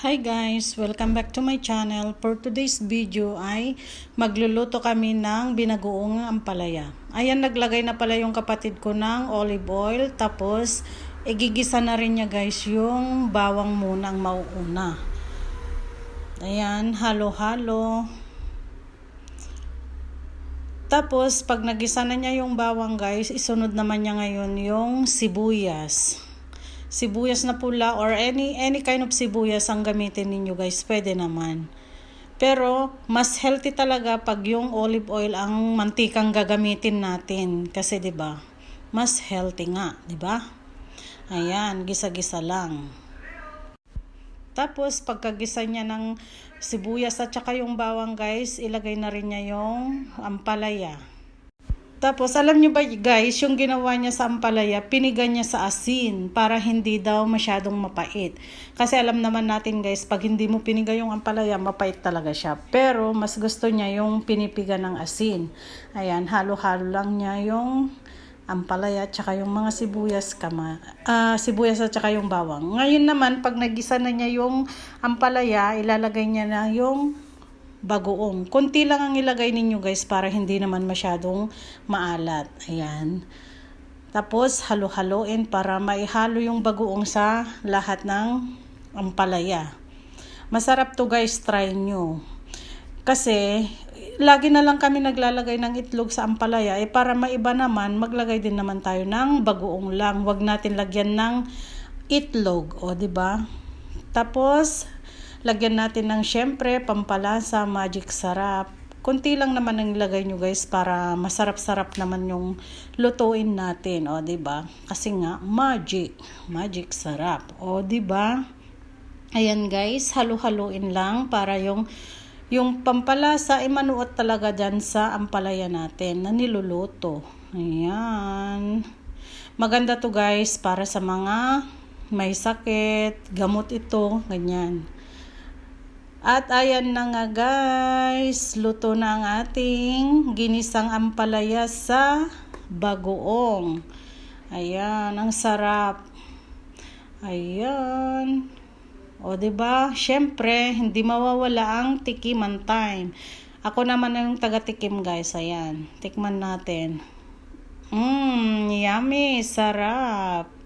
Hi guys! Welcome back to my channel. For today's video ay magluluto kami ng binagoong ampalaya. Ayan, naglagay na pala yung kapatid ko ng olive oil. Tapos, igigisa na rin niya guys yung bawang muna ang mauuna. Ayan, halo-halo. Tapos, pag nagisa na niya yung bawang guys, isunod naman niya ngayon yung sibuyas sibuyas na pula or any any kind of sibuyas ang gamitin ninyo guys, pwede naman. Pero mas healthy talaga pag yung olive oil ang mantikang gagamitin natin kasi 'di ba? Mas healthy nga, 'di ba? Ayan, gisa-gisa lang. Tapos pagkagisa niya ng sibuyas at saka yung bawang guys, ilagay na rin niya yung ampalaya. Tapos, alam nyo ba guys, yung ginawa niya sa ampalaya, pinigan niya sa asin para hindi daw masyadong mapait. Kasi alam naman natin guys, pag hindi mo piniga yung ampalaya, mapait talaga siya. Pero, mas gusto niya yung pinipiga ng asin. Ayan, halo-halo lang niya yung ampalaya at saka yung mga sibuyas kama uh, sibuyas at saka yung bawang. Ngayon naman pag nagisa na niya yung ampalaya, ilalagay niya na yung bagoong. Kunti lang ang ilagay ninyo guys para hindi naman masyadong maalat. Ayan. Tapos halo-haloin para maihalo yung bagoong sa lahat ng ampalaya. Masarap to guys, try nyo. Kasi lagi na lang kami naglalagay ng itlog sa ampalaya eh para maiba naman maglagay din naman tayo ng bagoong lang. Huwag natin lagyan ng itlog, o di ba? Tapos Lagyan natin ng syempre pampalasa, magic sarap. Kunti lang naman ang ilagay nyo guys para masarap-sarap naman yung lutuin natin. O, ba diba? Kasi nga, magic. Magic sarap. O, ba diba? Ayan guys, halu-haluin lang para yung yung pampalasa ay manuot talaga dyan sa ampalaya natin na niluluto. Ayan. Maganda to guys para sa mga may sakit, gamot ito, ganyan. At ayan na nga guys, luto na ang ating ginisang ampalaya sa bagoong. Ayan, ang sarap. Ayan. O, ba diba? Siyempre, hindi mawawala ang tikiman time. Ako naman yung taga-tikim, guys. Ayan. Tikman natin. Mmm, yummy. Sarap.